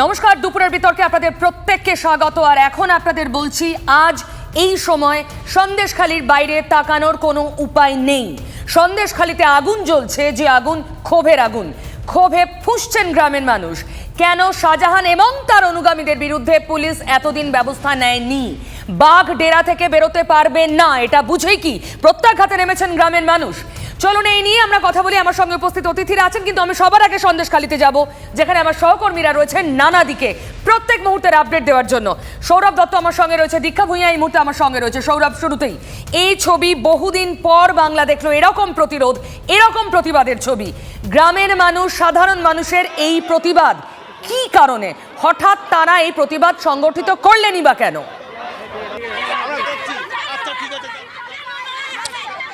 নমস্কার, দুপুরের বিতর্কে আপনাদের প্রত্যেককে স্বাগত। আর এখন আপনাদের বলছি, আজ এই সময় সন্দেশখালির বাইরে তাকানোর কোনো উপায় নেই। সন্দেশখালিতে আগুন জ্বলছে, যে আগুন ক্ষোভের আগুন। ক্ষোভে ফুঁসছেন গ্রামের মানুষ। কেন শাহজাহান এবং তার অনুগামীদের বিরুদ্ধে পুলিশ এতদিন ব্যবস্থা নেয়নি? বাঘ ডেরা থেকে বেরোতে পারবে না, এটা বুঝে কি প্রত্যাঘাতে নেমেছেন গ্রামের মানুষ। চলুন, এই নিয়ে আমরা কথা বলি আমার সঙ্গে উপস্থিত অতিথিরা আছেন, কিন্তু আমি সবার আগে সন্দেশখালিতে যাব, যেখানে আমার সহকর্মীরা রয়েছেন নানা দিকে। প্রত্যেক মুহূর্তের আপডেট দেওয়ার জন্য। সৌরভ দত্ত আমার সঙ্গে রয়েছে, দীক্ষা ভূঁইয়া এই মুহূর্তে আমার সঙ্গে রয়েছে। সৌরভ, শুরুতেই এই ছবি বহুদিন পর বাংলা দেখল, এরকম প্রতিরোধ, এরকম প্রতিবাদের ছবি। গ্রামের মানুষ, সাধারণ মানুষের এই প্রতিবাদ, কি কারণে? হঠাৎ তারা এই প্রতিবাদ সংগঠিত করলেনই বা কেন?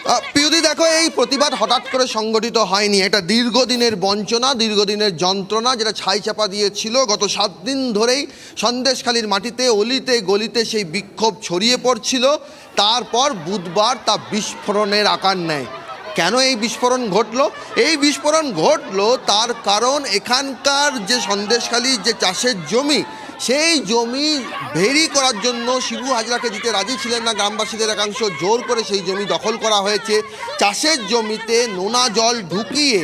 পিউদি, দেখো, এই প্রতিবাদ হঠাৎ করে সংগঠিত হয়নি। এটা দীর্ঘদিনের বঞ্চনা, দীর্ঘদিনের যন্ত্রণা যেটা ছাই চাপা দিয়েছিল। গত সাত দিন ধরেই সন্দেশখালীর মাটিতে অলিতে গলিতে সেই বিক্ষোভ ছড়িয়ে পড়ছিল। তারপর বুধবার তা বিস্ফোরণের আকার নেয়। কেন এই বিস্ফোরণ ঘটলো? এই বিস্ফোরণ ঘটলো তার কারণ এখানকার যে সন্দেশখালির যে চাষের জমি সেই জমি ভেরি করার জন্য শিবু হাজরাকে দিতে রাজি ছিলেন না গ্রামবাসীদের একাংশ। জোর করে সেই জমি দখল করা হয়েছে। চাষের জমিতে নোনা জল ঢুকিয়ে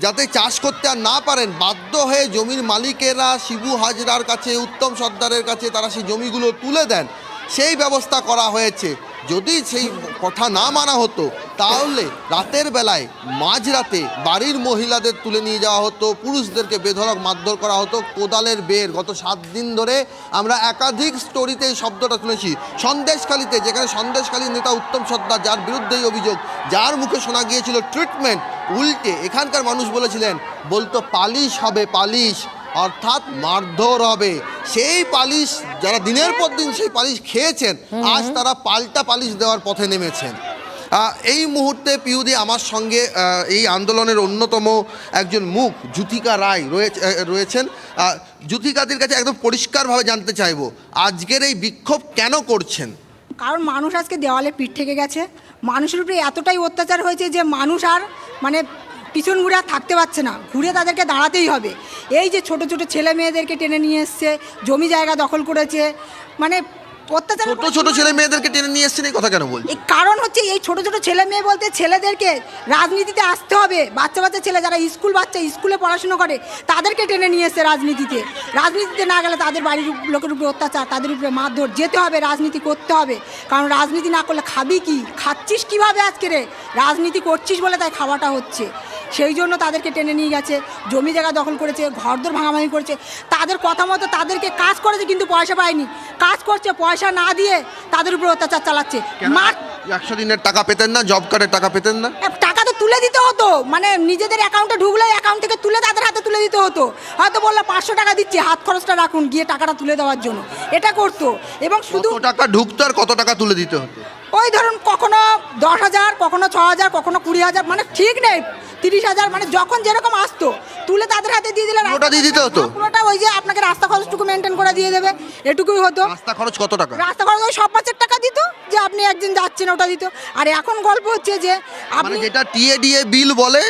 যাতে চাষ করতে আর না পারেন, বাধ্য হয়ে জমির মালিকেরা শিবু হাজরার কাছে, উত্তম সর্দারের কাছে তারা সেই জমিগুলো তুলে দেন। সেই ব্যবস্থা করা হয়েছে। যদি সেই কথা না মানা হতো, তাহলে রাতের বেলায় মাঝরাতে বাড়ির মহিলাদের তুলে নিয়ে যাওয়া হতো, পুরুষদেরকে বেধড়ক মারধর করা হতো, কোদালের বের। গত সাত দিন ধরে আমরা একাধিক স্টোরিতে এই শব্দটা শুনেছি। সন্দেশখালিতে, যেখানে সন্দেশখালীর নেতা উত্তম সর্দার, যার বিরুদ্ধেই অভিযোগ, যার মুখে শোনা গিয়েছিল ট্রিটমেন্ট উল্টে। এখানকার মানুষ বলেছিলেন, বলতো, পালিশ হবে, পালিশ। অর্থাৎ মারধর হবে। সেই পালিশ যারা দিনের পর দিন সেই পালিশ খেয়েছেন আজ তারা পাল্টা পালিশ দেওয়ার পথে নেমেছেন। এই মুহূর্তে পিউদি আমার সঙ্গে এই আন্দোলনের অন্যতম একজন মুখ জুথিকা রায় রয়েছে রয়েছেন। জুথিকাদের কাছে একদম পরিষ্কারভাবে জানতে চাইব আজকের এই বিক্ষোভ কেন করছেন? কারণ মানুষ আজকে দেওয়ালে পিঠ থেকে গেছে। মানুষের উপরে এতটাই অত্যাচার হয়েছে যে মানুষ আর মানে পিছন ঘুরে আর থাকতে পারছে না। ঘুরে তাদেরকে দাঁড়াতেই হবে। এই যে ছোট ছোট ছেলে মেয়েদেরকে টেনে নিয়ে এসছে, জমি জায়গা দখল করেছে মানে অত্যাচার ছোট ছোট ছেলে মেয়েদেরকে টেনে নিয়ে এসছেন এই কথা কেন বলছেন? এই কারণ হচ্ছে এই ছোট ছোট ছেলে মেয়ে বলতে ছেলেদেরকে রাজনীতিতে আসতে হবে। বাচ্চা বাচ্চা ছেলে যারা স্কুল বাচ্চা স্কুলে পড়াশুনো করে তাদেরকে টেনে নিয়ে এসছে রাজনীতিতে। রাজনীতিতে না গেলে তাদের বাড়ির লোকের উপরে অত্যাচার তাদের উপরে মারধর যেতে হবে রাজনীতি করতে হবে। কারণ রাজনীতি না করলে খাবি কি? খাচ্ছিস কীভাবে আজকে রে? রাজনীতি করছিস বলে তাই খাওয়াটা হচ্ছে। সেই জন্য তাদেরকে টেনে নিয়ে গেছে জমি জায়গা দখল করেছে ঘরদোর ভাঙাভাঙি করেছে। তাদের কথা মতো তাদেরকে কাজ করেছে কিন্তু পয়সা পায়নি। কাজ করছে পয়সা না দিয়ে তাদের উপর অত্যাচার চালাচ্ছে। মার একশো দিনের টাকা পেতেন না জব কার্ডের টাকা পেতেন না? টাকা তো তুলে দিতে হতো। মানে নিজেদের অ্যাকাউন্টে ঢুকলে অ্যাকাউন্ট থেকে তুলে তাদের হাতে তুলে দিতে হতো। হয়তো বলল পাঁচশো টাকা দিচ্ছি হাত খরচটা রাখুন গিয়ে টাকাটা তুলে দেওয়ার জন্য। এটা করতো। এবং শুধু টাকা ঢুকতো আর কত টাকা তুলে দিতে হতো? ওই ধরুন কখনো দশ হাজার কখনো ছ হাজার কখনো কুড়ি হাজার মানে ঠিক নেই। তিরিশ হাজার মানে যখন যেরকম আসতো তুলে তাদের হাতে দিয়ে দিলে পুরোটা দিয়ে দিতে হতো? পুরোটা ওই যে আপনাকে রাস্তা খরচটুকু মেনটেন করে দিয়ে দেবে এটুকুই হতো। রাস্তা খরচ কত টাকা? রাস্তা খরচ ওই সব পাঁচের টাকা দিত যে আপনি একদিন যাচ্ছেন ওটা দিত। আর এখন গল্প হচ্ছে যে মানে আপনি যেটা টিএডিএ বিল বলে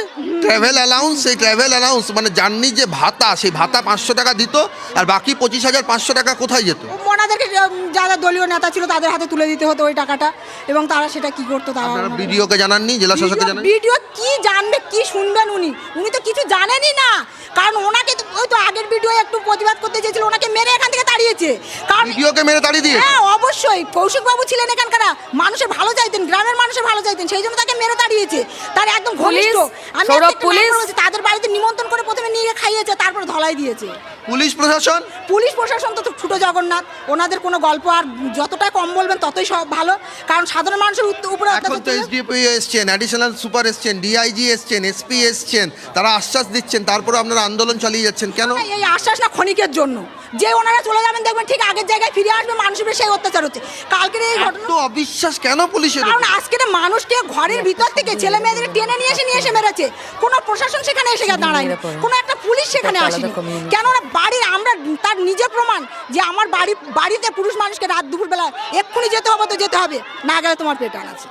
ট্রাভেল অ্যালাউন্স সেই ট্রাভেল অ্যালাউন্স মানে জার্নি যে ভাতা সেই ভাতা পাঁচশো টাকা দিত আর বাকি পঁচিশ হাজার পাঁচশো টাকা কোথায় যেত? ওনাদেরকে যারা দলীয় নেতা ছিল তাদের হাতে তুলে দিতে হতো ওই টাকাটা এবং তারা সেটা কি করতো তারা বিডিওকে জানাননি? জেলা শাসককে জানান ভিডিও কি জানবে কি শুনবেন উনি? উনি তো কিছু জানেনই না। কারণ ওনাকে ওই তো আগের ভিডিও একটু প্রতিবাদ করতে চেয়েছিল ওনাকে মেরে এখান থেকে তাড়িয়েছে। কারণ ভিডিওকে মেরে তাড়িয়ে দিয়ে হ্যাঁ অবশ্যই। কৌশিক বাবু ছিলেন এখানকার। মানুষের ভালো চাইতেন গ্রামের মানুষের ভালো চাইতেন সেই জন্য তাকে মেরে তাড়িয়েছে। তার একদম ঘনিষ্ঠ। আমি পুলিশ? তাদের বাড়িতে নিমন্ত্রণ করে প্রথমে নিয়ে খাইয়েছে তারপর ধলাই দিয়েছে। পুলিশ প্রশাসন? পুলিশ প্রশাসন তো ছোটো জগন্নাথ। ওনাদের কোনো গল্প আর যতটাই কম বলবেন ততই সব ভালো। কারণ সাধারণ মানুষের উপরে এখন তো এসডিপি এসছেন অ্যাডিশনাল সুপার এসছেন ডিআইজি এসছেন এসপি এসছেন তারা আশ্বাস দিচ্ছেন তারপরে আপনারা আন্দোলন চালিয়ে যাচ্ছেন কেন? এই- এই আশ্বাস না ক্ষণিকের জন্য। যে ওনারা চলে যাবেন দেখবেন ঠিক আগের জায়গায় ফিরে আসবে মানুষের উপরে সেই অত্যাচার হচ্ছে। কালকের এই ঘটনা তো অবিশ্বাস কেন পুলিশের কারণ? আজকে মানুষকে ঘরের ভিতর থেকে ছেলে মেয়েদের টেনে নিয়ে এসে নিয়ে এসে মেরেছে। কোনো প্রশাসন সেখানে এসে দাঁড়ায়নি। কোনো একটা পুলিশ সেখানে আসেনি। কেননা বাড়ির আমরা তার নিজের প্রমাণ যে আমার বাড়ি বাড়িতে পুরুষ মানুষকে রাত দুপুরবেলা এক্ষুনি যেতে হবে তো যেতে হবে। না গেলে তোমার পেট আছে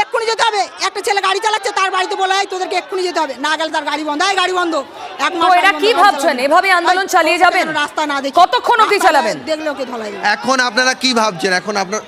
এক্ষুনি যেতে হবে। একটা ছেলে গাড়ি চালাচ্ছে তার বাড়িতে বলা হয় তোদেরকে এক্ষুনি যেতে হবে। না গেলে তার গাড়ি বন্ধ। হয় গাড়ি বন্ধ। এক মাস এরা কি ভাবছেন? এভাবে আন্দোলন চালিয়ে যাবেন? রাস্তা না দেখে কতক্ষণ অবধি চালাবেন? দেখলে ওকে ধলাই এখন আপনারা কি ভাবছেন? এখন আপনার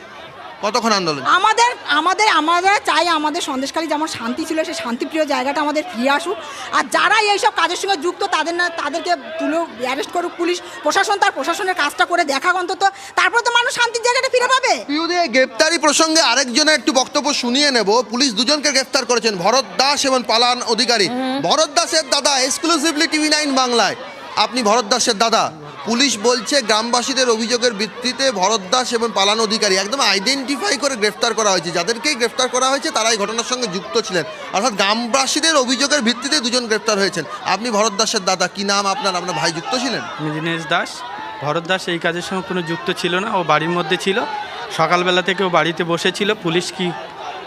কতক্ষণ আন্দোলন? আমাদের আমাদের আমরা চাই আমাদের সন্দেশকালী যেমন শান্তি ছিল সেই শান্তিপ্রিয় জায়গাটা আমাদের ফিরে আসুক। আর যারা এইসব কাজের সঙ্গে যুক্ত তাদের না তাদেরকে তুলে অ্যারেস্ট করুক পুলিশ। প্রশাসন তার প্রশাসনের কাজটা করে দেখাক অন্তত। তারপর তো মানুষ শান্তির জায়গাটা ফিরে পাবে। পিউদি গ্রেপ্তারি প্রসঙ্গে আরেকজনের একটু বক্তব্য শুনিয়ে নেব। পুলিশ দুজনকে গ্রেফতার করেছেন। ভরত দাস এবং পালান অধিকারী। ভরত দাসের দাদা এক্সক্লুসিভলি টিভি নাইন বাংলায়। আপনি ভরত দাসের দাদা। পুলিশ বলছে গ্রামবাসীদের অভিযোগের ভিত্তিতে ভরত দাস এবং পালান অধিকারী একদম আইডেন্টিফাই করে গ্রেফতার করা হয়েছে। যাদেরকেই গ্রেফতার করা হয়েছে তারা এই ঘটনার সঙ্গে যুক্ত ছিলেন। অর্থাৎ গ্রামবাসীদের অভিযোগের ভিত্তিতে দুজন গ্রেফতার হয়েছেন। আপনি ভরত দাসের দাদা, কি নাম আপনার? আপনার ভাই যুক্ত ছিলেন? দীনেশ দাস। ভরত দাস এই কাজের সঙ্গে কোনো যুক্ত ছিল না। ও বাড়ির মধ্যে ছিল। সকালবেলা থেকে ও বাড়িতে বসেছিল। পুলিশ কি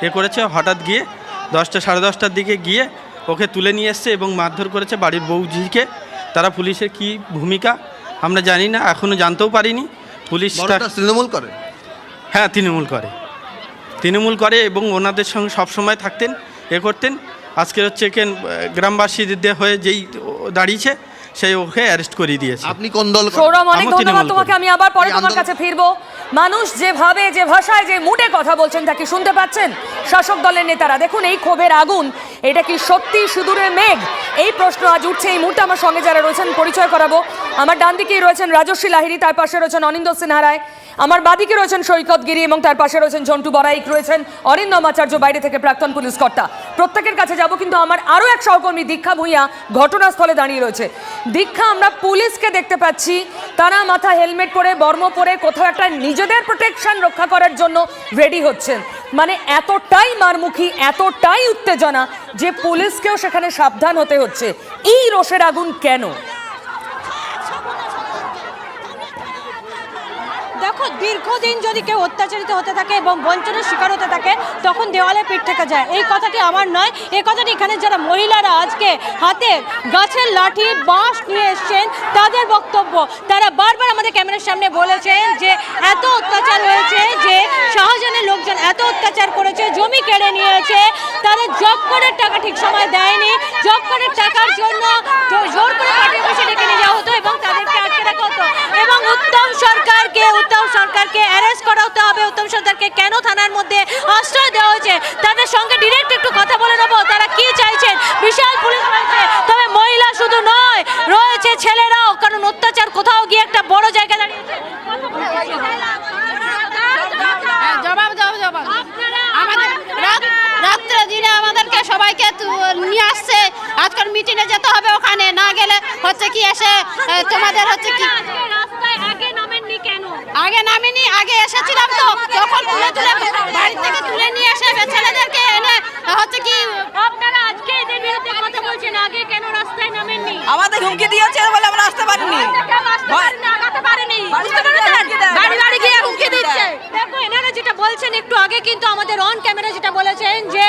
এ করেছে? হঠাৎ গিয়ে দশটা সাড়ে দশটার দিকে গিয়ে ওকে তুলে নিয়ে এসছে এবং মারধর করেছে বাড়ির বউজিকে। তারা পুলিশের কি ভূমিকা? আমরা জানি না এখনও জানতেও পারিনি। পুলিশ তার- তৃণমূল করে? হ্যাঁ তৃণমূল করে। তৃণমূল করে এবং ওনাদের সঙ্গে সবসময় থাকতেন এ করতেন। আজকে হচ্ছে কেন গ্রামবাসীদের হয়ে যেই ও দাঁড়িয়েছে সেই ওকে অ্যারেস্ট করিয়ে দিয়েছে। আপনি কোন দল করেন? সৌরভ অনেক আমি ধন্যবাদ তোমাকে করি। আমি আবার পরে এই তোমার আন্দোলন- কাছে ফিরবো। মানুষ যেভাবে যে ভাষায় যে মুডে কথা বলছেন তাকে শুনতে পাচ্ছেন? শাসক দলের নেতারা দেখুন এই ক্ষোভের আগুন। এটা কি সত্যি সুদূরের মেঘ? এই প্রশ্ন আজ উঠছে এই মুহূর্তে আমার সঙ্গে যারা রয়েছেন, পরিচয় করাবো। আমার ডান দিকেই রয়েছেন রাজস্বী লাহিরি তার পাশে রয়েছেন অনিন্দ সিনহা রায় আমার বাদিকে রয়েছেন সৈকত গিরি এবং তার পাশে রয়েছেন ঝন্টু বরাইক, রয়েছেন অরিন্দম আচার্য বাইরে থেকে প্রাক্তন পুলিশ কর্তা। প্রত্যেকের কাছে যাব, কিন্তু আমার আরও এক সহকর্মী, দীক্ষা ভূঁইয়া, ঘটনাস্থলে দাঁড়িয়ে রয়েছে। দীক্ষা, আমরা পুলিশকে দেখতে পাচ্ছি। তারা মাথা হেলমেট পরে, বর্ম পরে, কোথাও একটা নিজেদের প্রোটেকশন রক্ষা করার জন্য রেডি হচ্ছেন। মানে এতটাই মারমুখী, এতটাই উত্তেজনা যে পুলিশকেও সেখানে সাবধান হতে হচ্ছে। এই রোষের আগুন কেন? দীর্ঘদিন যদি কেউ অত্যাচারিত হতে থাকে এবং বঞ্চনার শিকার হতে থাকে, তখন দেওয়ালে পিঠ থেকে যায়। এই কথাটি আমার নয়। এই কথাটি এখানে যারা মহিলারা আজকে হাতে গাছের লাঠি, বাঁশ নিয়ে এসছেন, তাদের বক্তব্য। তারা বারবার আমাদের ক্যামেরার সামনে বলেছেন যে, এত অত্যাচার হয়েছে যে, শাহজাহানের লোকজন এত অত্যাচার করেছে, জমি কেড়ে নিয়েছে তাদের জব করার টাকা ঠিক সময় দেয়নি, জব করার টাকার জন্য জোর করে পাঠিয়ে বসে ডেকে নিয়ে যাওয়া হতো এবং তাদেরকে আটকে রাখা হতো। এবং উত্তম সরকারকে, উত্তম সরকারকে অ্যারেস্ট করা হতে হবে। উত্তম সরকারকে কেন থানার মধ্যে আশ্রয় দেওয়া হয়েছে? তাদের সঙ্গে ডিরেক্ট একটু কথা বলে নেব তারা কি চাইছেন বিশাল পুলিশ রয়েছে তবে মহিলা শুধু নয় রয়েছে ছেলেরাও কারণ অত্যাচার কোথাও গিয়ে একটা বড় জায়গা দাঁড়িয়েছে জবাব দাও জবাব আমাদের রাত- রাত্রে দিনে আমাদেরকে সবাইকে তু- নিয়ে আসছে আজকাল মিটিংয়ে যেতে হবে ওখানে না গেলে হচ্ছে কি এসে এ, তোমাদের হচ্ছে কি রাস্তায় আগে নামেননি কেন আগে নামিনি আগে এসেছিলাম তো তখন তুলে তুলে বাড়ি থেকে তুলে নিয়ে এসে ছেলেদেরকে এনে হচ্ছে কি আপনারা আজকে এদের বিরুদ্ধে কথা বলছেন আগে কেন রাস্তায় নামেননি আমাদের হুমকি দিয়েছে বলে আমরা আসতে পারিনি ভয়- আগাতে পারেনি বুঝতে বাড়ি পেরেছেন হুমকি দেয়। বাড়ি বাড়ি গিয়ে হুমকি দিচ্ছে দেখো এনারা যেটা বলছেন একটু আগে কিন্তু আমাদের অন ক্যামেরা যেটা বলেছেন যে,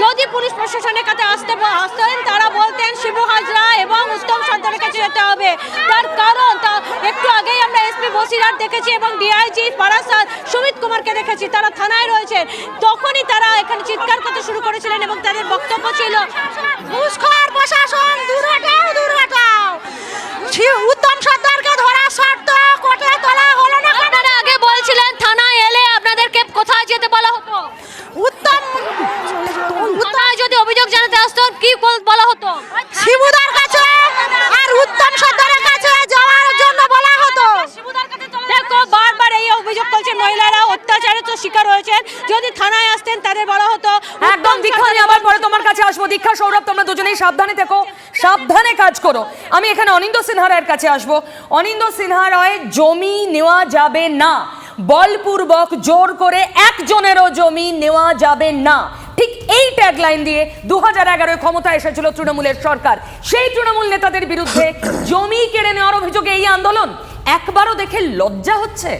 যদি পুলিশ প্রশাসনের কাছে আসতে আসতেন, তারা বলতেন শিবু হাজরা এবং উত্তম সর্দারের কাছে যেতে হবে। তার কারণ তা একটু আগেই আমরা এসপি বসিরহাট দেখেছি এবং ডিআইজি পারাসাদ সুমিত কুমারকে দেখেছি। তারা থানায় রয়েছেন। তখনই তারা এখানে চিৎকার করতে শুরু করেছিলেন এবং তাদের বক্তব্য ছিল ঘুষখোর প্রশাসন দূর হটাও দূর হটাও উত্তম সর্দারকে ধরা শর্ত কোর্টে তোলা হলো না আপনারা আগে বলছিলেন থানায় এলে আপনাদেরকে কোথায় যেতে বলা হতো উত্তম থানায় যদি অভিযোগ জানাতে আসতো কি বল- বলা হতো শিবুদার কাছে আর উত্তম সর্দারের কাছে যাওয়ার জন্য বলা হতো দেখো বারবার এই অভিযোগ করছেন মহিলারা অত্যাচারিত শিকার হয়েছেন যদি আসতেন তাদের বলা হতো একদম দীক্ষা আমি আবার পরে তোমার কাছে আসব। দীক্ষা সৌরভ তোমরা দুজনেই সাবধানে থেকো সাবধানে কাজ করো। আমি এখানে অনিন্দ সিনহা রায়ের কাছে আসব। অনিন্দ সিনহা রায় জমি নেওয়া যাবে না। বলপূর্বক জোর করে একজনেরও জমি নেওয়া যাবে না। ঠিক এই ট্যাগলাইন দিয়ে দু হাজার এগারোয় ক্ষমতা এসেছিল তৃণমূলের সরকার। সেই তৃণমূল নেতাদের বিরুদ্ধে জমি কেড়ে নেওয়ার অভিযোগে এই আন্দোলন। একবারও দেখে লজ্জা হচ্ছে।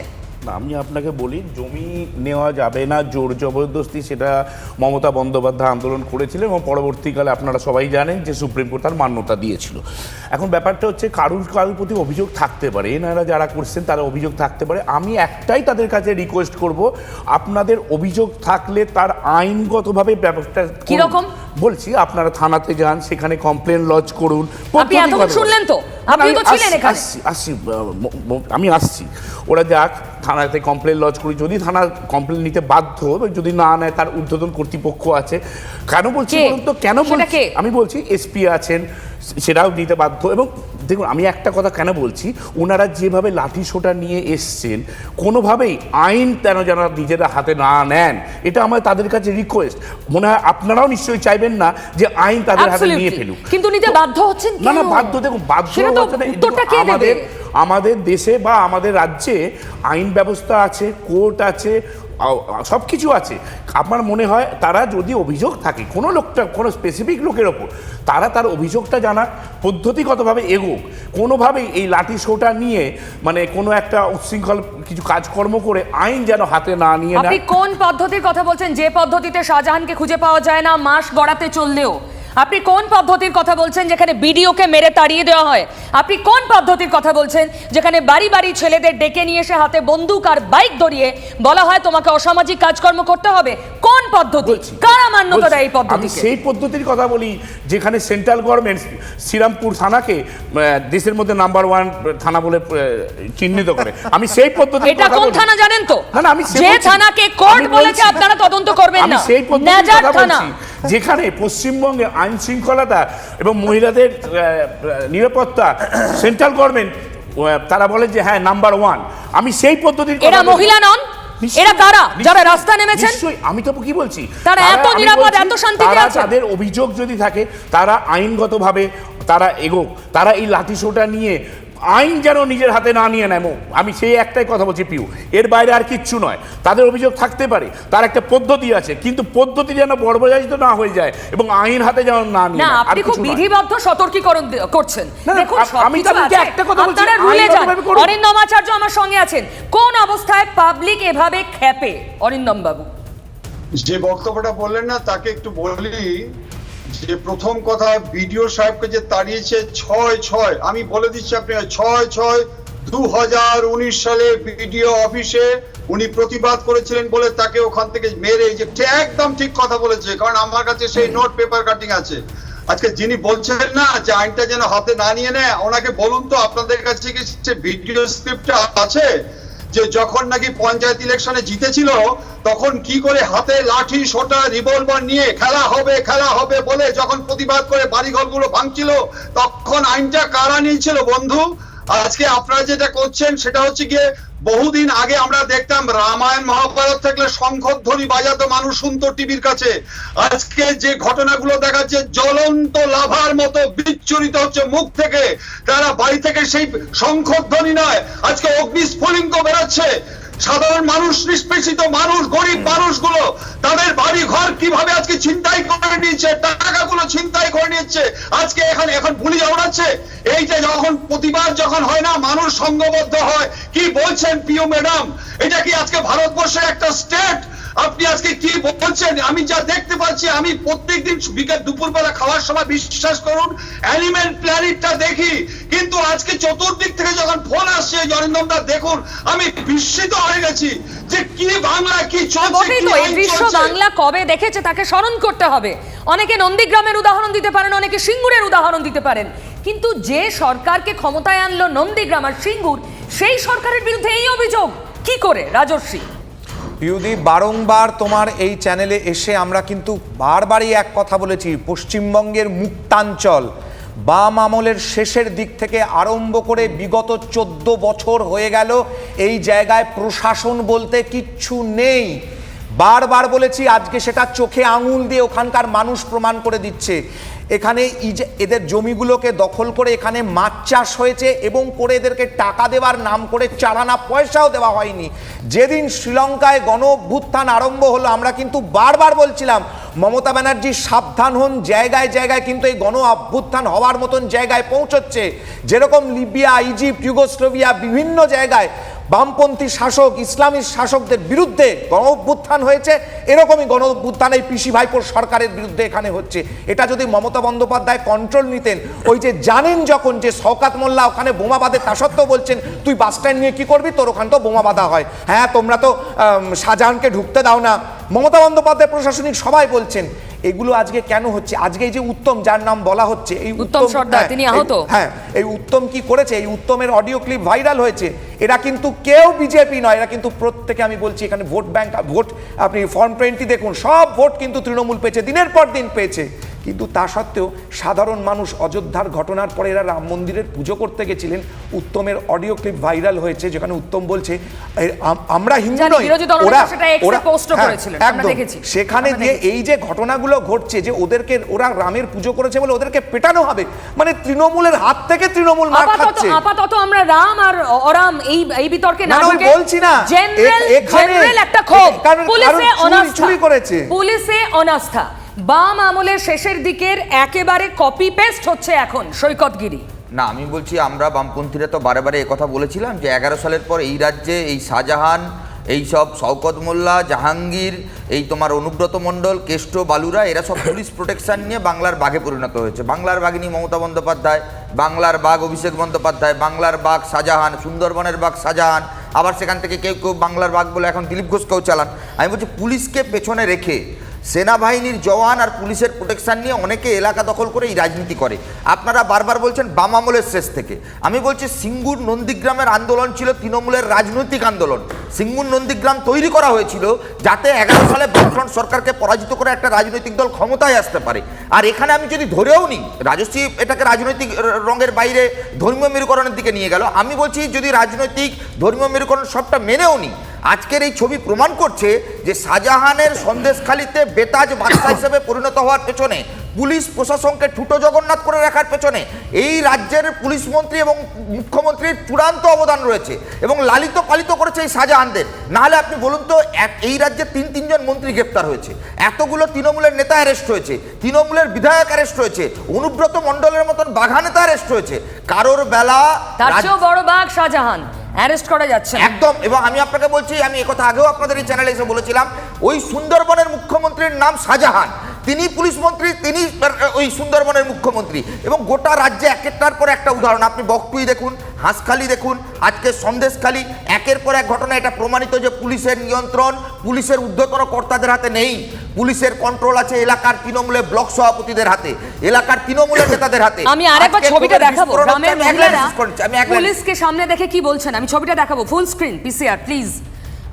না, আমি আপনাকে বলি জমি নেওয়া যাবে না জোর জবরদস্তি সেটা মমতা বন্দ্যোপাধ্যায় আন্দোলন করেছিলেন এবং পরবর্তীকালে আপনারা সবাই জানেন যে সুপ্রিম কোর্ট তার মান্যতা দিয়েছিল এখন ব্যাপারটা হচ্ছে কারুর কারুর প্রতি অভিযোগ থাকতে পারে এনারা যারা করছেন তারা অভিযোগ থাকতে পারে আমি একটাই তাদের কাছে রিকোয়েস্ট করব আপনাদের অভিযোগ থাকলে তার আইনগতভাবে ব্যবস্থা। কীরকম? বলছি আপনারা থানাতে যান সেখানে কমপ্লেন লজ করুন আপনি শুনলেন তো? ছিলেন আসছি- এখানে। আসছি আমি আসছি ওরা যাক থানাতে কমপ্লেন লজ করি। যদি থানা কমপ্লেন নিতে বাধ্য যদি না নেয় তার ঊর্ধ্বতন কর্তৃপক্ষ আছে। কেন বলছি বলুন তো কেন বলছি? আমি বলছি এসপি আছেন সেটাও নিতে বাধ্য। এবং দেখুন আমি একটা কথা কেন বলছি ওনারা যেভাবে লাঠি সোটা নিয়ে এসছেন কোনোভাবেই আইন যেন যেন নিজেরা হাতে না নেন এটা আমার তাদের কাছে রিকোয়েস্ট মনে হয় আপনারাও নিশ্চয়ই চাইবেন না যে আইন তাদের হাতে নিয়ে ফেলুক। কিন্তু নিতে বাধ্য হচ্ছেন না না বাধ্য দেখুন বাধ্য হচ্ছে না। আমাদের আমাদের দেশে বা আমাদের রাজ্যে আইন ব্যবস্থা আছে, কোর্ট আছে সব কিছু আছে। আমার মনে হয় তারা যদি অভিযোগ থাকে, কোনো লোকটা, কোনো স্পেসিফিক লোকের ওপর, তারা তার অভিযোগটা জানাক, পদ্ধতিগতভাবে এগোক। কোনোভাবেই এই লাঠি শোটা নিয়ে মানে কোনো একটা উচ্ছৃঙ্খল কিছু কাজকর্ম করে আইন যেন হাতে না নিয়ে কোন পদ্ধতির কথা বলছেন? যে পদ্ধতিতে শাহজাহানকে খুঁজে পাওয়া যায় না, মাস গড়াতে চললেও। আপনি কোন পদ্ধতির কথা বলছেন যেখানে বিডিওকে মেরে তাড়িয়ে দেওয়া হয়? আপনি কোন পদ্ধতির কথা বলছেন যেখানে বাড়ি বাড়ি ছেলেদের ডেকে নিয়ে এসে হাতে বন্দুক আর বাইক ধরিয়ে বলা হয় তোমাকে অসামাজিক কাজকর্ম করতে হবে? কোন পদ্ধতি। কারা মান্যতা দেয় এই পদ্ধতি আমি সেই পদ্ধতির কথা বলি যেখানে সেন্ট্রাল গভর্নমেন্ট শ্রীরামপুর থানাকে দেশের মধ্যে নাম্বার ওয়ান থানা বলে চিহ্নিত করে। আমি সেই পদ্ধতি এটা কোন থানা জানেন তো? না না আমি যে থানাকে কোর্ট বলেছে আপনারা তদন্ত করবেন না। সেই পদ্ধতির কথা থানা। বলছি। যেখানে পশ্চিমবঙ্গে আইন শৃঙ্খলতা এবং মহিলাদের নিরাপত্তা সেন্ট্রাল গভর্নমেন্ট তারা বলে যে হ্যাঁ নাম্বার ওয়ান আমি সেই পদ্ধতির এরা মহিলা নন এরা কারা যারা রাস্তায় নেমেছেন। নিশ্চয়ই আমি তো কি বলছি? তারা এত নিরাপদ, এত শান্তিতে তারা তাদের অভিযোগ যদি থাকে তারা আইনগতভাবে তারা এগোক। তারা এই লাঠি সোটা নিয়ে আইন যেন নিজের হাতে না নিয়ে নেয় আমি সেই একটাই কথা বলছি পিউ। এর বাইরে আর কিচ্ছু নয়। তাদের অভিযোগ থাকতে পারে তার একটা পদ্ধতি আছে কিন্তু পদ্ধতি যেন বর্বজাইত না হয়ে যায় এবং আইন হাতে যেন না নিয়ে আপনি খুব বিধিবদ্ধ সতর্কীকরণ করছেন। দেখুন আমি তাদেরকে একটা কথা বলছি, রুলে যান। অরিন্দম আচার্য আমার সঙ্গে আছেন। কোন অবস্থায় পাবলিক এভাবে খেপে অরিন্দম বাবু। যে বক্তব্যটা বললেন না তাকে একটু বলি যে প্রথম কথা বিডিও সাহেবকে যে তাড়িয়েছে ছয় ছয়, আমি বলে দিচ্ছি আপনি ছয় ছয় দু হাজার উনিশ সালে বিডিও অফিসে উনি প্রতিবাদ করেছিলেন বলে তাকে ওখান থেকে মেরে যে একদম ঠিক কথা বলেছে, কারণ আমার কাছে সেই নোট পেপার কাটিং আছে। আজকে যিনি বলছেন না যে আইনটা যেন হাতে না নিয়ে নেয়, ওনাকে বলুন তো আপনাদের কাছে কি ভিডিও স্ক্রিপ্টটা আছে? যে যখন নাকি পঞ্চায়েত ইলেকশনে জিতেছিল, তখন কি করে হাতে লাঠি, সোটা, রিভলভার নিয়ে খেলা হবে খেলা হবে বলে যখন প্রতিবাদ করে বাড়িঘরগুলো ভাঙছিল, তখন আইনটা কারা নিয়েছিল বন্ধু? আজকে আপনারা যেটা করছেন সেটা হচ্ছে গিয়ে বহুদিন আগে আমরা দেখতাম রামায়ণ মহাভারত থাকলে শঙ্খধ্বনি বাজাতো মানুষ শুনতো টিভির কাছে। আজকে যে ঘটনাগুলো দেখাচ্ছে, জ্বলন্ত লাভার মতো বিচ্ছুরিত হচ্ছে মুখ থেকে। তারা বাড়ি থেকে সেই শঙ্খধ্বনি নয়, আজকে অগ্নিস্ফুলিঙ্গ বেরোচ্ছে। সাধারণ মানুষ নিষ্পেষিত মানুষ গরিব মানুষগুলো তাদের বাড়ি ঘর কীভাবে আজকে ছিনতাই করে নিয়েছে টাকাগুলো ছিনতাই করে নিচ্ছে আজকে এখানে এখন ভুলি জড়াচ্ছে এইটা যে যখন প্রতিবার যখন হয় না মানুষ সঙ্গবদ্ধ হয় কি বলছেন প্রিয় ম্যাডাম? এটা কি আজকে ভারতবর্ষের একটা স্টেট? আপনি আজকে কি বলছেন? আমি যা দেখতে পাচ্ছি আমি প্রত্যেকদিন বিকেল দুপুরবেলা খাওয়ার সময় বিশ্বাস করুন অ্যানিমেল প্ল্যানেটটা দেখি। কিন্তু আজকে চতুর্দিক থেকে যখন ফোন আসছে জরিন্দমদা দেখুন আমি বিস্মিত হয়ে গেছি যে কি বাংলা কি চলছে এই দৃশ্য বাংলা কবে দেখেছে তাকে স্মরণ করতে হবে। অনেকে নন্দীগ্রামের উদাহরণ দিতে পারেন অনেকে সিঙ্গুরের উদাহরণ দিতে পারেন। কিন্তু যে সরকারকে ক্ষমতায় আনলো নন্দীগ্রাম আর সিঙ্গুর সেই সরকারের বিরুদ্ধে এই অভিযোগ। কি করে রাজর্ষি? ইউদি বারংবার তোমার এই চ্যানেলে এসে আমরা কিন্তু বারবারই এক কথা বলেছি, পশ্চিমবঙ্গের মুক্তাঞ্চল। বাম আমলের শেষের দিক থেকে আরম্ভ করে বিগত চোদ্দ বছর হয়ে গেল, এই জায়গায় প্রশাসন বলতে কিচ্ছু নেই। বারবার বলেছি, আজকে সেটা চোখে আঙুল দিয়ে ওখানকার মানুষ প্রমাণ করে দিচ্ছে। এখানে এদের জমিগুলোকে দখল করে এখানে মাছ চাষ হয়েছে এবং করে এদেরকে টাকা দেওয়ার নাম করে চারানা পয়সাও দেওয়া হয়নি। যেদিন শ্রীলঙ্কায় গণ অভ্যুত্থান আরম্ভ হলো, আমরা কিন্তু বারবার বলছিলাম, মমতা ব্যানার্জি সাবধান হন, জায়গায় জায়গায় কিন্তু এই গণ অভ্যুত্থান হওয়ার মতন জায়গায় পৌঁছচ্ছে। যেরকম লিবিয়া, ইজিপ্ট, ইউগোস্লোভিয়া, বিভিন্ন জায়গায় বামপন্থী শাসক, ইসলামী শাসকদের বিরুদ্ধে গণ অভ্যুত্থান হয়েছে। এরকমই গণ অভ্যুত্থান এই পিসি ভাইপোর সরকারের বিরুদ্ধে এখানে হচ্ছে। এটা যদি মমতা বন্দ্যোপাধ্যায় কন্ট্রোল নিতেন, ওই যে জানেন যখন যে শওকাত মোল্লা ওখানে বোমা বাঁধে, তা সত্ত্বেও বলছেন, তুই বাস স্ট্যান্ড নিয়ে কি করবি? তোর ওখানে তো বোমা বাঁধা হয়। হ্যাঁ তোমরা তো শাহজাহানকে ঢুকতে দাও না। মমতা বন্দ্যোপাধ্যায় প্রশাসনিক সবাই বলছেন এগুলো আজকে কেন হচ্ছে? আজকে এই যে উত্তম যার নাম বলা হচ্ছে এই উত্তম সর্দার, হ্যাঁ, তিনি আহত। হ্যাঁ এই উত্তম কি করেছে? এই উত্তমের অডিও ক্লিপ ভাইরাল হয়েছে। এরা কিন্তু কেউ বিজেপি নয় এরা কিন্তু প্রত্যেকে আমি বলছি এখানে ভোট ব্যাংক ভোট আপনি ফর্ম টোয়েন্টি দেখুন সব ভোট কিন্তু তৃণমূল পেয়েছে দিনের পর দিন পেয়েছে। কিন্তু তা সত্ত্বেও সাধারণ মানুষ অযোধ্যার ঘটনার পরে এরা রাম মন্দিরের পুজো করতে গেছিলেন উত্তমের অডিও ক্লিপ ভাইরাল হয়েছে যেখানে উত্তম বলছে আমরা হিন্দু নই ওরা হ্যাঁ, একদম। সেখানে দিয়ে এই যে ঘটনাগুলো ঘটছে যে ওদেরকে ওরা রামের পুজো করেছে বলে ওদেরকে পেটানো হবে মানে তৃণমূলের হাত থেকে তৃণমূল মার আপাতত খাচ্ছে আপাতত আমরা রাম আর অরাম এই এই বিতর্কে না বলছি না। জেনারেল জেনারেল একটা ক্ষোভ পুলিশে অনাস্থা করেছে। পুলিশে অনাস্থা বাম আমলের শেষের দিকের একেবারে কপি পেস্ট হচ্ছে এখন সৈকতগিরি। না, আমি বলছি আমরা বামপন্থীরা তো বারে বারে কথা বলেছিলাম যে এগারো সালের পর এই রাজ্যে এই শাহজাহান, এই সব শওকত মোল্লা, জাহাঙ্গীর, এই তোমার অনুব্রত মণ্ডল, কেষ্ট বালুরা, এরা সব পুলিশ প্রোটেকশন নিয়ে বাংলার বাঘে পরিণত হয়েছে। বাংলার বাঘিনী মমতা বন্দ্যোপাধ্যায়, বাংলার বাঘ অভিষেক বন্দ্যোপাধ্যায়, বাংলার বাঘ শাহজাহান, সুন্দরবনের বাঘ শাহজাহান, আবার সেখান থেকে কেউ কেউ বাংলার বাঘ বলে এখন দিলীপ ঘোষকেও চালান। আমি বলছি পুলিশকে পেছনে রেখে সেনাবাহিনীর জওয়ান আর পুলিশের প্রোটেকশন নিয়ে অনেকে এলাকা দখল করে এই রাজনীতি করে। আপনারা বারবার বলছেন বাম আমলের শেষ থেকে। আমি বলছি সিঙ্গুর নন্দীগ্রামের আন্দোলন ছিল তৃণমূলের রাজনৈতিক আন্দোলন। সিঙ্গুর নন্দীগ্রাম তৈরি করা হয়েছিল যাতে এগারো সালে বামফ্রন্ট সরকারকে পরাজিত করে একটা রাজনৈতিক দল ক্ষমতায় আসতে পারে। আর এখানে আমি যদি ধরেও নিই রাজশ্রী এটাকে রাজনৈতিক রঙের বাইরে ধর্মীয় মেরুকরণের দিকে নিয়ে গেল। আমি বলছি যদি রাজনৈতিক ধর্মীয় মেরুকরণ সবটা মেনেও নিই আজকের এই ছবি প্রমাণ করছে যে শাহজাহানের সন্দেশখালিতে বেতাজ বাদশা হিসেবে পরিণত হওয়ার পেছনে পুলিশ প্রশাসনকে ঠুটো জগন্নাথ করে রাখার পেছনে এই রাজ্যের পুলিশ মন্ত্রী এবং মুখ্যমন্ত্রীর চূড়ান্ত অবদান রয়েছে এবং লালিত পালিত করেছে এই শাহজাহানদের। নাহলে আপনি বলুন তো এক- এই রাজ্যে তিন তিনজন মন্ত্রী গ্রেপ্তার হয়েছে। এতগুলো তৃণমূলের নেতা অ্যারেস্ট হয়েছে তৃণমূলের বিধায়ক অ্যারেস্ট হয়েছে অনুব্রত মণ্ডলের মতন বাঘা নেতা অ্যারেস্ট হয়েছে। কারোর বেলা তার চেয়েও বড় বাঘ শাহজাহান। অ্যারেস্ট করা যাচ্ছে একদম, এবং আমি আপনাকে বলছি, আমি একথা আগেও আপনাদের এই চ্যানেলে এসে বলেছিলাম, ওই সুন্দরবনের মুখ্যমন্ত্রীর নাম শাহজাহান। তিনি পুলিশ মন্ত্রী তিনি ওই সুন্দরবনের মুখ্যমন্ত্রী। এবং গোটা রাজ্যে এক একটার পর একটা উদাহরণ। আপনি বকটুই দেখুন হাঁসখালি দেখুন আজকে সন্দেশখালি একের পর এক ঘটনা। এটা প্রমাণিত যে পুলিশের নিয়ন্ত্রণ পুলিশের ঊর্ধ্বতন কর্তাদের হাতে নেই। পুলিশের কন্ট্রোল আছে এলাকার তৃণমূলের ব্লক সভাপতিদের হাতে এলাকার তৃণমূলের নেতাদের হাতে। আমি আরেকবার ছবিটা দেখাবো। গ্রামের মহিলারা পুলিশকে সামনে দেখে কি বলছেন? আমি ছবিটা দেখাবো ফুল স্ক্রিন পিসিআর প্লিজ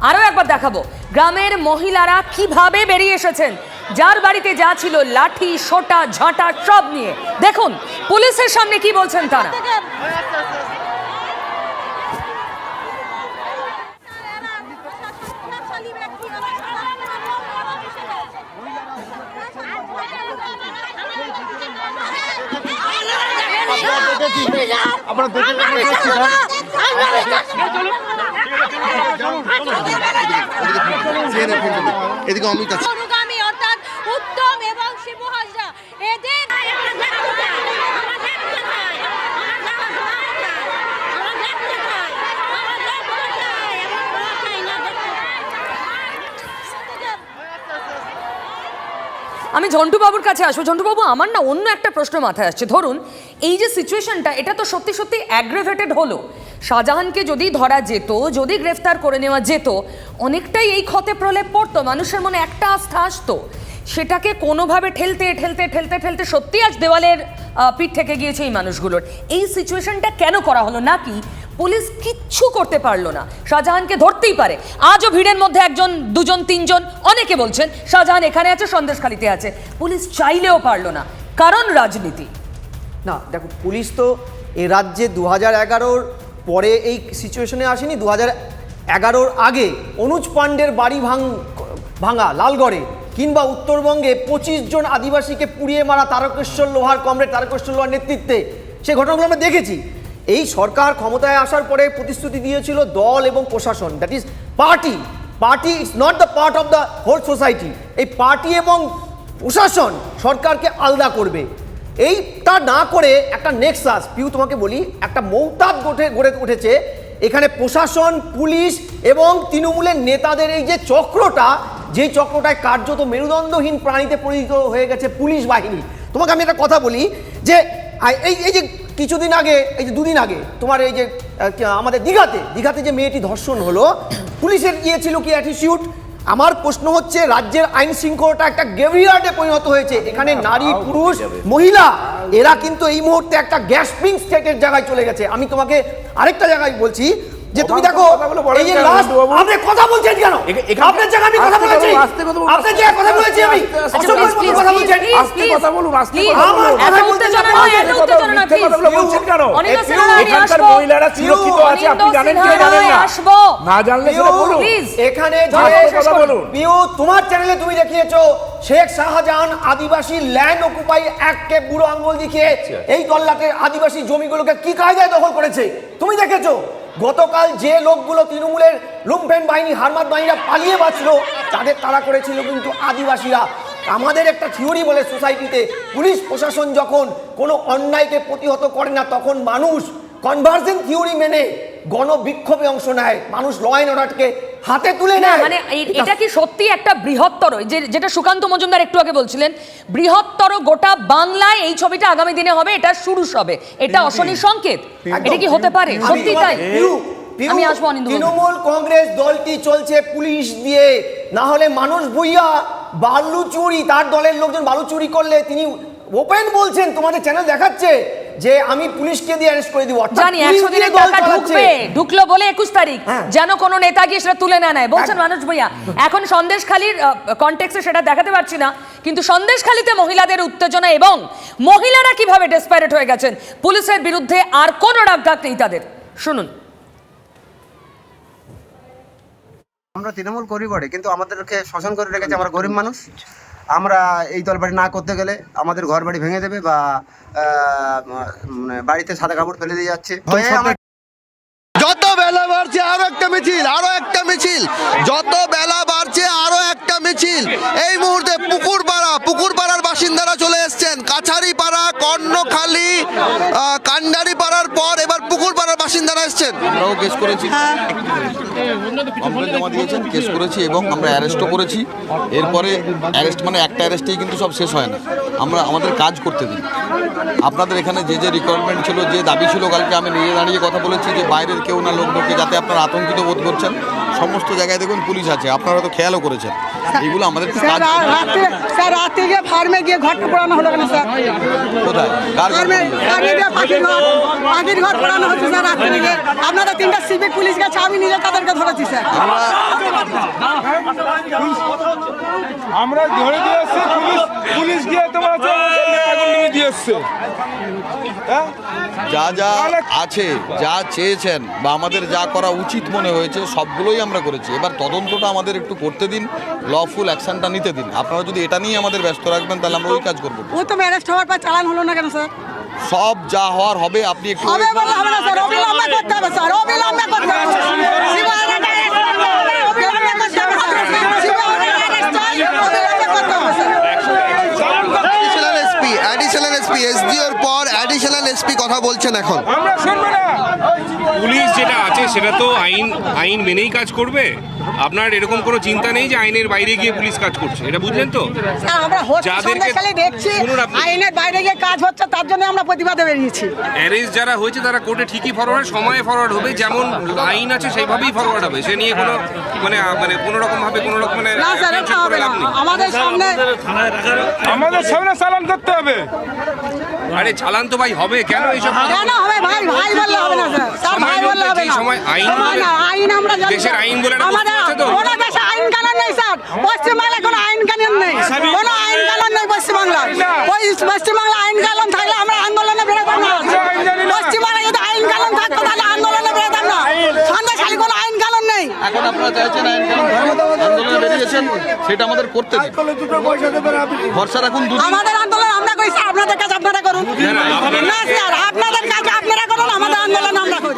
আরও একবার দেখাবো। গ্রামের মহিলারা কীভাবে বেরিয়ে এসেছেন? যার বাড়িতে যা ছিল লাঠি সোটা ঝাঁটা সব নিয়ে। দেখুন পুলিশের সামনে কি বলছেন তারা? এদিকে অমিত আছে। আমি ঝন্টু বাবুর কাছে আসব। ঝন্টু বাবু আমার না অন্য একটা প্রশ্ন মাথায় আসছে। ধরুন, এই যে সিচুয়েশনটা এটা তো সত্যি সত্যি অ্যাগ্রেভেটেড হলো। শাহজাহানকে যদি ধরা যেত, যদি গ্রেফতার করে নেওয়া যেত, অনেকটাই এই ক্ষতে প্রলেপ পড়তো। মানুষের মনে একটা আস্থা আসতো। সেটাকে কোনোভাবে ঠেলতে ঠেলতে ঠেলতে ঠেলতে সত্যি আজ দেওয়ালের পিঠ থেকে গিয়েছে এই মানুষগুলোর। এই সিচুয়েশনটা কেন করা হলো? নাকি পুলিশ কিচ্ছু করতে পারল না? শাহজাহানকে ধরতেই পারে। আজও ভিড়ের মধ্যে একজন, দুজন, তিনজন, অনেকে বলছেন শাহজাহান এখানে আছে, সন্দেশখালিতে আছে। পুলিশ চাইলেও পারল না। কারণ রাজনীতি। না, দেখো, পুলিশ তো এ রাজ্যে দু হাজার এগারোর পরে এই সিচুয়েশনে আসেনি। দু হাজার এগারোর আগে অনুজ পাণ্ডের বাড়ি ভাঙ, ভাঙা, লালগড়ে। কিংবা উত্তরবঙ্গে পঁচিশ জন আদিবাসীকে পুড়িয়ে মারা তারকেশ্বর লোহার কমরেড, তারকেশ্বর লোহার নেতৃত্বে সেই ঘটনাগুলো আমরা দেখেছি। এই সরকার ক্ষমতায় আসার পরে প্রতিশ্রুতি দিয়েছিল দল এবং প্রশাসন that is party party is not the part of the whole society এই পার্টি এবং প্রশাসন সরকারকে আলাদা করবে। এইটা না করে একটা নেক্সাস পিউ তোমাকে বলি, একটা মৌতাদ গড়ে গড়ে উঠেছে এখানে প্রশাসন, পুলিশ এবং তৃণমূলের নেতাদের এই যে চক্রটা যে চক্রটায় কার্যত মেরুদণ্ডহীন প্রাণীতে পরিণত হয়ে গেছে পুলিশ বাহিনী। তোমাকে আমি একটা কথা বলি যে এই এই যে কিছুদিন আগে, এই যে দুদিন আগে তোমার এই যে আমাদের দীঘাতে দীঘাতে যে মেয়েটি ধর্ষণ হলো, পুলিশের ইয়ে ছিল কি অ্যাটিটিউড আমার প্রশ্ন হচ্ছে রাজ্যের আইন শৃঙ্খলাটা একটা গেভিয়ার্ডে পরিণত হয়েছে এখানে নারী পুরুষ মহিলা এরা কিন্তু এই মুহূর্তে একটা গ্যাসপিং স্টেটের জায়গায় চলে গেছে। আমি তোমাকে আরেকটা জায়গায় বলছি যে তুমি দেখো এই যে লাস্ট আপনি কথা বলছেন কেন আপনার জায়গায় আমি কথা আস্তে বলেছি কথা বলুন, আস্তে কথা আপনার কথা বলেছি আমি আস্তে, আস্তে, অসম্মান আস্তে, কথা বলছেন আস্তে কথা বলুন, আস্তে Please, কথা বলুন। এত আমার কথা উত্তেজনা বলতে এত না. কথাগুলো বলছেন কেন? এখানকার। মহিলারা সুরক্ষিত আছে আপনি জানেন কি জানেন না। না জানলে সেটা বলুন. এখানে যে কথা বলুন। পিউ তোমার চ্যানেলে তুমি দেখিয়েছো শেখ শাহজাহান আদিবাসী ল্যান্ড অকুপাই অ্যাক্টে বুড়ো আঙ্গুল দেখিয়ে এই তল্লাটে আদিবাসী জমিগুলোকে কি কায়দায় দখল করেছে তুমি দেখেছ গতকাল যে লোকগুলো তৃণমূলের লুম্পেন বাহিনী হারমাত বাহিনীরা পালিয়ে বাঁচল, তাদের তারা করেছিল কিন্তু আদিবাসীরা। আমাদের একটা থিওরি বলে সোসাইটিতে, পুলিশ প্রশাসন যখন কোনো অন্যায়কে প্রতিহত করে না, তখন মানুষ কনভার্সেন থিওরি মেনে গণবিক্ষোভে অংশ নেয়। মানুষ ল অ্যান্ড অর্ডারকে হাতে তুলে না মানে এটা কি সত্যি একটা বৃহত্তর? যে যেটা সুকান্ত মজুমদার একটু আগে বলছিলেন বৃহত্তর গোটা বাংলায় এই ছবিটা আগামী দিনে হবে এটা শুরু হবে এটা অশনি সংকেত। এটা কি হতে পারে? সত্যি তাই? তোমাকে- পিউ, পিউ, আমি আসব অনিন্দ। তৃণমূল কংগ্রেস দলটি চলছে পুলিশ দিয়ে। না হলে মানুষ ভুইয়া বালু চুরি তার দলের লোকজন বালু চুরি করলে তিনি ওপেন বলছেন তোমাদের চ্যানেল দেখাচ্ছে যে আমি পুলিশকে দিয়ে অ্যারেস্ট করে দিব। অর্থাৎ জানি পুলিশ একশো দিয়ে দিনের টাকা ঢুকবে ঢুকলো বলে একুশ তারিখ। হ্যাঁ। যেন কোনো নেতা গিয়ে সেটা তুলে না নেয়। বলছেন মানুষ ভূঁইয়া এখন সন্দেশখালির কন্টেক্সে সেটা দেখাতে পারছি না কিন্তু সন্দেশখালিতে মহিলাদের উত্তেজনা এবং মহিলারা কীভাবে ডেসপারেট হয়ে গেছেন পুলিশের বিরুদ্ধে আর কোনো ডাক নেই তাদের। শুনুন। আমরা তৃণমূল করি বটে কিন্তু আমাদেরকে শোষণ করে রেখেছে আমরা গরিব মানুষ। আমরা এই তলবাড়ি না করতে গেলে আমাদের ঘর বাড়ি ভেঙে দেবে বা মানে বাড়িতে সাদা কাপড় ফেলে দিয়ে যাচ্ছে। যত বেলা বাড়ছে আরও একটা মিছিল আরও একটা মিছিল। যত বেলা বাড়ছে আরও একটা মিছিল। এই মুহূর্তে পুকুর পাড়া পুকুর পাড়ার বাসিন্দারা চলে এসছেন। কাছারি পাড়া কর্ণখালী বাসিন্দারা এসছেন? আমরাও কেস করেছি। কমপ্লেন জমা দিয়েছেন কেস করেছি এবং আমরা অ্যারেস্টও করেছি। এরপরে অ্যারেস্ট মানে একটা অ্যারেস্টেই কিন্তু সব শেষ হয় না। আমরা আমাদের কাজ করতে দিই। আপনাদের এখানে যে যে রিকোয়ারমেন্ট ছিল যে দাবি ছিল কালকে আমি নিজে দাঁড়িয়ে কথা বলেছি যে বাইরের কেউ না লোক ঢোকে যাতে আপনারা আতঙ্কিত বোধ করছেন। সমস্ত জায়গায় দেখুন পুলিশ আছে আপনারা তো খেয়ালও করেছেন। এইগুলো আমাদের স্যার রাত্রে স্যার রাত্রে গিয়ে ফার্মে গিয়ে ঘরটা পোড়ানো হলো কেন স্যার? কোথায়? ফার্মে ফার্মে গিয়ে পাখির ঘর পাখির ঘর পোড়ানো হচ্ছে স্যার রাত্রে গিয়ে। আপনাদের তিনটা সিভিক পুলিশ গেছে আমি নিজে তাদেরকে ধরেছি স্যার। আমরা ধরে দিয়ে এসছি পুলিশ পুলিশ গিয়ে তোমার দিয়ে এসছে। হ্যাঁ? যা যা আছে যা চেয়েছেন বা আমাদের যা করা উচিত মনে হয়েছে সবগুলোই আমরা করেছি। এবার তদন্তটা আমাদের একটু করতে দিন লফুল অ্যাকশনটা নিতে দিন। আপনারা যদি এটা নিয়ে আমাদের ব্যস্ত রাখবেন তাহলে আমরা ওই কাজ করব। ও তো ম্যারেজ হওয়ার পর চালান হলো না কেন স্যার সব যা হওয়ার হবে আপনি একটু হবে বলে হবে না স্যার অবিলম্বে করতে হবে স্যার অবিলম্বে করতে হবে। অ্যাডিশনাল এসপি এসডিওর পর অ্যাডিশনাল এসপি কথা বলছেন এখন। আমরা শুনব না। পুলিশ যেটা আছে সেটা তো আইন আইন মেনেই কাজ করবে। আপনার এরকম কোনো চিন্তা নেই যে আইনের বাইরে গিয়ে পুলিশ কাজ করছে? এটা বুঝলেন তো? আমরা সন্ধ্যাকালে দেখছি আইনের বাইরে গিয়ে কাজ হচ্ছে তার জন্য আমরা প্রতিবাদে বেরিয়েছি। অ্যারেস্ট যারা হয়েছে তারা কোর্টে ঠিকই ফরওয়ার্ড সময়ে ফরওয়ার্ড হবে যেমন আইন আছে সেইভাবেই ফরওয়ার্ড হবে। সে নিয়ে কোনো মানে মানে কোনো রকম ভাবে কোনো রকম মানে আমাদের সামনে আমাদের সামনে চালান করতে হবে। আরে চালান তো ভাই হবে কেন এইসব কেন হবে ভাই? ভাই বললে হবে না স্যার। ভাই বললে হবে না। সময় আইন বলে- না আইন আমরা জানি দেশের আইন বলে না আমাদের আছে তো? কোনো দেশে আইন কানুন নেই স্যার। পশ্চিমবাংলায় কোনো আইন কানুন নেই। কোনো আইন কানুন নেই পশ্চিমবাংলায়। ওই পশ্চিমবাংলা আইন কানুন থাকলে আমরা আন্দোলনে বেরোতাম না। পশ্চিমবাংলায় যদি আইন কানুন থাকতো তাহলে এখন আপনারা চাইছেন আন্দোলনে বেরিয়েছেন সেটা আমাদের করতে ভরসা রাখুন আমাদের আন্দোলন আমরা করি আপনাদের কাছে আপনারা করুন। না স্যার আপনাদের কাজ আপনারা করুন আমাদের আন্দোলন আমরা করি।